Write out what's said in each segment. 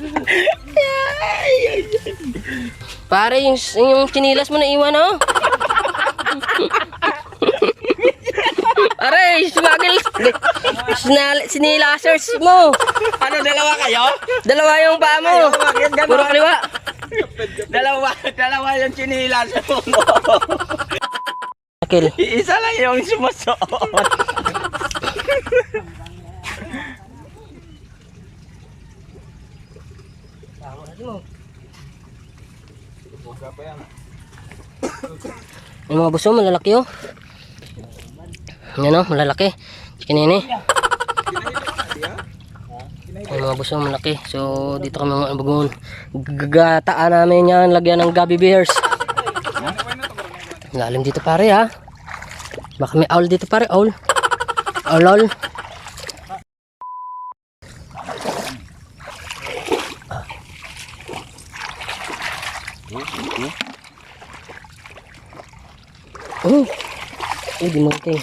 Pare, yung, yung chinilas mo na iwan, oh. Pare. Sinal, sinilasers mo. Ano, dalawa kayo? Dalawa yung paa mo. Puro kaliwa. Dalawa, dalawa yung chinilas mo. Akil. Isa lang yung sumusuot. Yung mga buso, malalaki oh. Yan oh, malalaki. Chikinini. Yung mga buso, malaki. So, dito kami mga bagon. Gagataan namin yan, lagyan ng gabi bears. Lalim dito pare ha. Baka may owl dito pare, owl. Owl, owl. Oh. Di mo ito eh.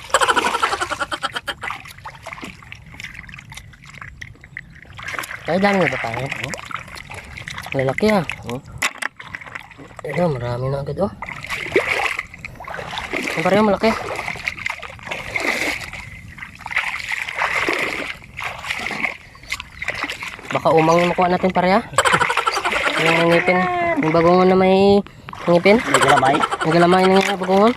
Kaya dami na ba tayo? Oh. Lalaki ah. Oh. Ayun, marami na agad oh. Ang pareho malaki. Baka umang yung makuha natin pareha. Yung ngipin. Yung bagongon na may ngipin. May galamay. Ang galamay na nga bagongon.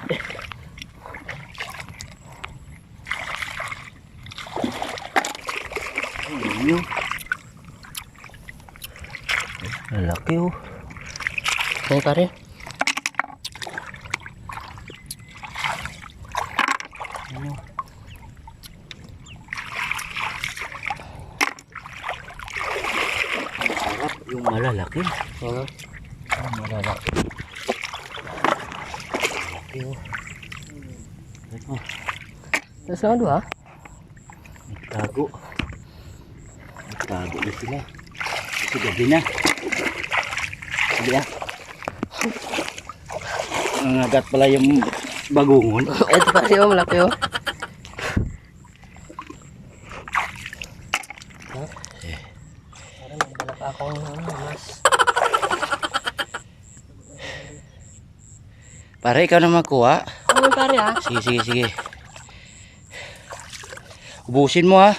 Lalaki oh. Yan pare. Sarap yung malalaki. Oh. Ang malalaki. Lalaki oh. Ito, Tapos na dua. tago. Tago na sila. Ito gabi na. Hindi ah. Ang agat pala yung bagungon. Ito pare oh, malaki oh. Pa akong ano, mas. Pare, ikaw na makuha. Ano yun pare ah? Sige, sige, sige. Ubusin mo ha.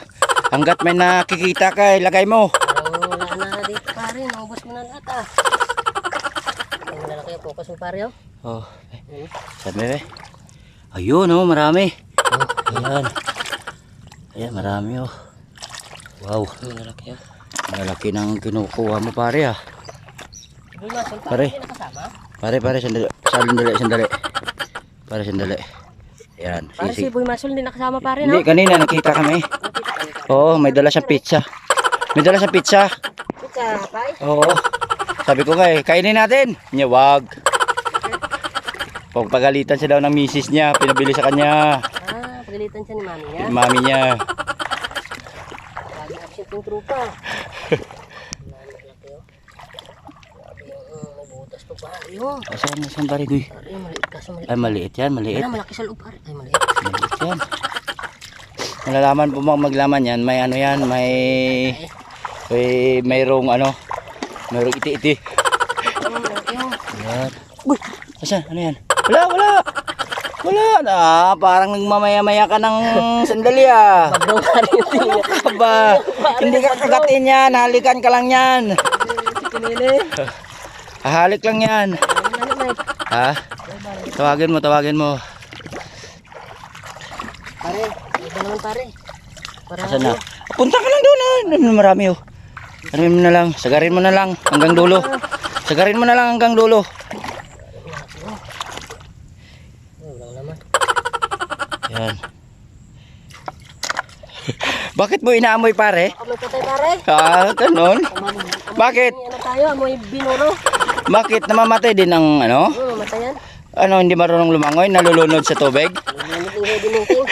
Hanggat may nakikita ka, ilagay mo. Parang wala na dito pare, naubos mo na lahat ah. Ang malalaki ang focus mo pare oh. Oh, Hmm. sabi be. Ayun oh, marami. Oh, Ayan. Ayan, marami oh. Wow, ang malalaki oh. malaki ng kinukuha mo pare ah. Pare. pare. Pare, sandali. Sandali, sandali. Pare, sandali. Ayan, Pare si. Boy Masul hindi nakasama pare no? Hindi, kanina nakita kami. Oo, may dala siyang pizza. May dala siyang pizza. Pizza, pare. Oo. Sabi ko kay, kainin natin. Niya, wag. Pagpagalitan siya daw ng misis niya, pinabili sa kanya, Ah, pagalitan siya ni mami niya. yung mami niya. Lagi absent yung trupa. Asan, asan kaso maliit. Ay, maliit yan, maliit. Wala, malaki sa loob. Ay, maliit. Maliit yan. Nalalaman po mga maglaman yan, may ano yan, may, may mayroong ano, mayroong iti-iti. Yan. Uy, asan, ano yan? Wala, wala. Wala na, parang nagmamaya-maya ka ng sandali ah. Aba, hindi ka kagatin yan, halikan ka lang yan. Hahalik lang yan. Ha? Tawagin mo, tawagin mo. Pare, iba naman pare. Para Asan na? Punta ka lang doon ah. Ano, Marami oh. Mo na lang. Sagarin mo na lang hanggang dulo. Sagarin mo na lang hanggang dulo. Yan. Bakit mo inaamoy pare? Ako may patay pare. Ah, ganun. Bakit? Ano tayo, amoy binuro. Bakit namamatay din ng ano? Oh, matayan. Ano, hindi marunong lumangoy, nalulunod sa tubig? Lumuting heavy moving.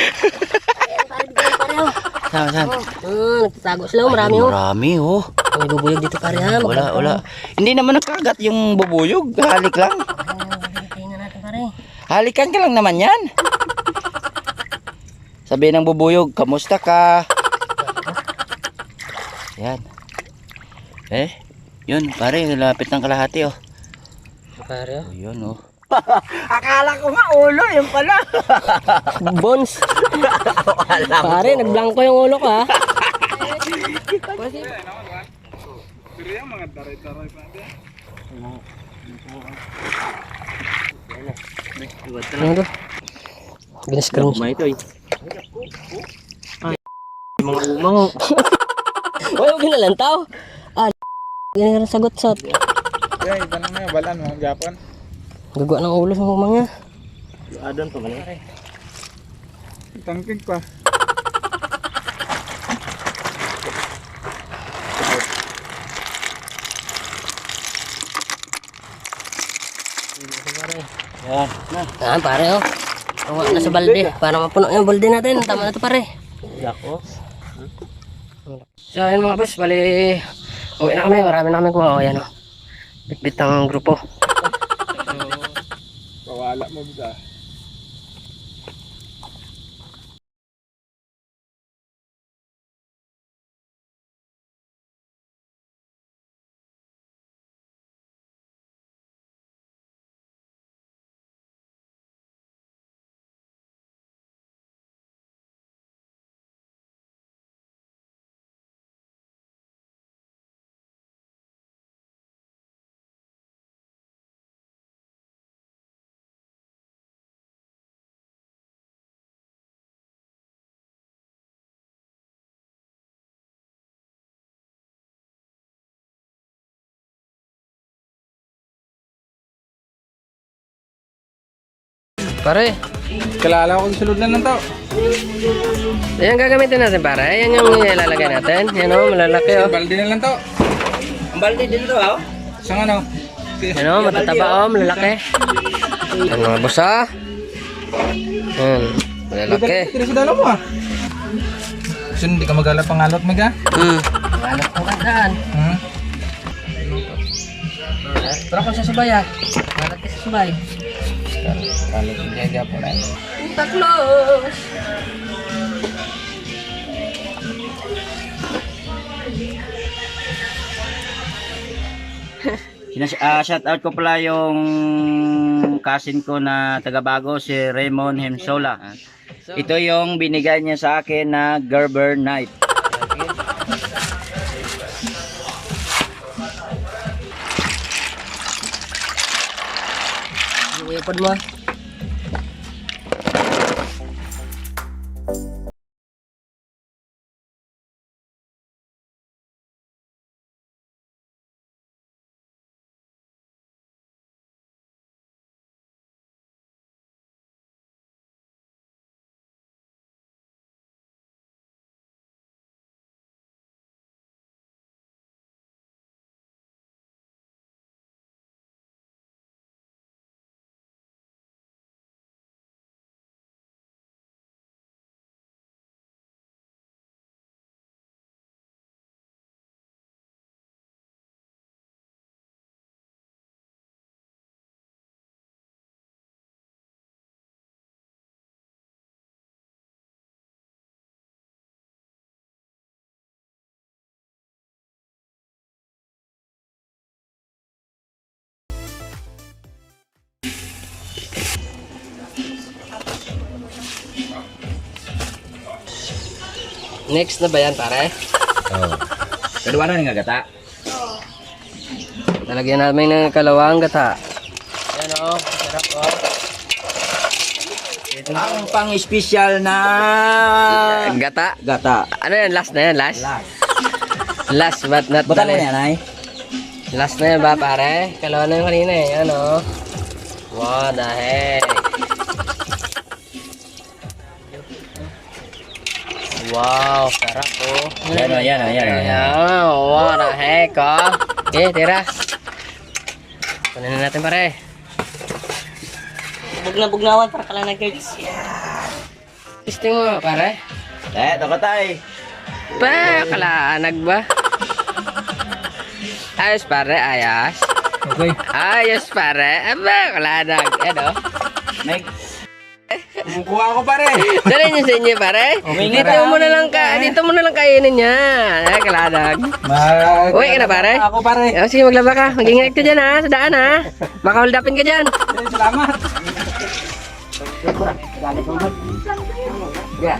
Ayan pare, bigyan pare oh. Saan, saan? Oh, nagtatago sila oh, marami oh. Marami oh. May bubuyog dito pare ha. Wala, wala. Hindi naman nakagat yung bubuyog. Halik lang. Tingnan natin pare. Halikan ka lang naman yan. Sabi ng bubuyog, kamusta ka? Yan. Eh, Yun, pare, lapit ng kalahati oh. Pare, Oh, yun oh. Akala ko nga ulo, yung pala. Bones. Pare, nagblanko yung ulo ko ha. Ano to? Biniscreen siya. May ito eh. Mga umang. Wala mo ginalantaw. Ah, ganyan ang sagot sa Kaya iba na nga, balan mga Japan. Gagawa ng ulo sa umang niya. Adon pa ba Tangkig pa. Yan, na. Ah, pare oh. Tunga na sa balde. Para mapuno yung balde natin. Tama na to pare. Yako. So ayun mga boss, bali uwi na kami, marami na kami kuha. O yan o. Bitbit ang grupo. Pawala mo ba? Pare, Kalala ko sunod na lang to. yan gagamitin natin pare. Yan yung ilalagay natin. Yan o, malalaki o. Balde na lang to. Ang balde din to ah. Isang ano? Yan o, matataba o, malalaki. Yan mga boss ha. Yan, malalaki. Tira sa dalaw mo ah. Kasi hindi ka magala pangalot mga. Hmm. Malalak po ka daan. Hmm? Pero kung sa subay ah. Malalaki sa subay. Kalot hindi ang Japan eh. Taklos! Sinas ah, shout out ko pala yung cousin ko na taga Bago si Raymond Hemsola. Ito yung binigay niya sa akin na Gerber knife. Yung ipod mo. Next na ba yan pare? Oh. Kadua na nga gata. Talagyan namin ng kalawang gata. Yan o, sarap o. Ang pang-special na Gata? gata. Ano yan? Last na yan? Last? Last. Last but not Buta the na least. yan ay. Last na yan ba pare? Kalawa na yung kanina eh. Ano? What the heck? Wow, sarap oh. Yan o, yan o, yan what the heck oh. Okay, tira. Kunin na natin pare. Bug na bugnawan para kala nag-girls. Testing mo pare. Eh, ito ka tay. Pa, kalaanag ba? Ayos pare, ayos. Okay. Ayos pare. Aba, kalaanag. Ano? May Kumukuha ako pare. Dali niyo sa inyo pare. Okay, dito mo na lang ka, dito mo na lang kainin niya. Ay, kaladag. Mag... Uy, ka na pare. Ako pare. Oh, sige, maglaba ka. Mag-ingat ka dyan ha, sa daan ha. Baka hold upin ka dyan. Salamat. Yeah.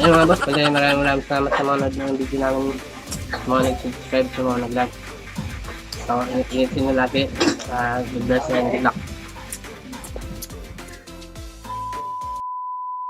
Yan mga boss, bali maraming maraming salamat sa mga nanood ng video namin. Sa mga nag-subscribe, sa mga nag-like. So, ingat-ingat nyo lagi. Uh, good bless and good luck.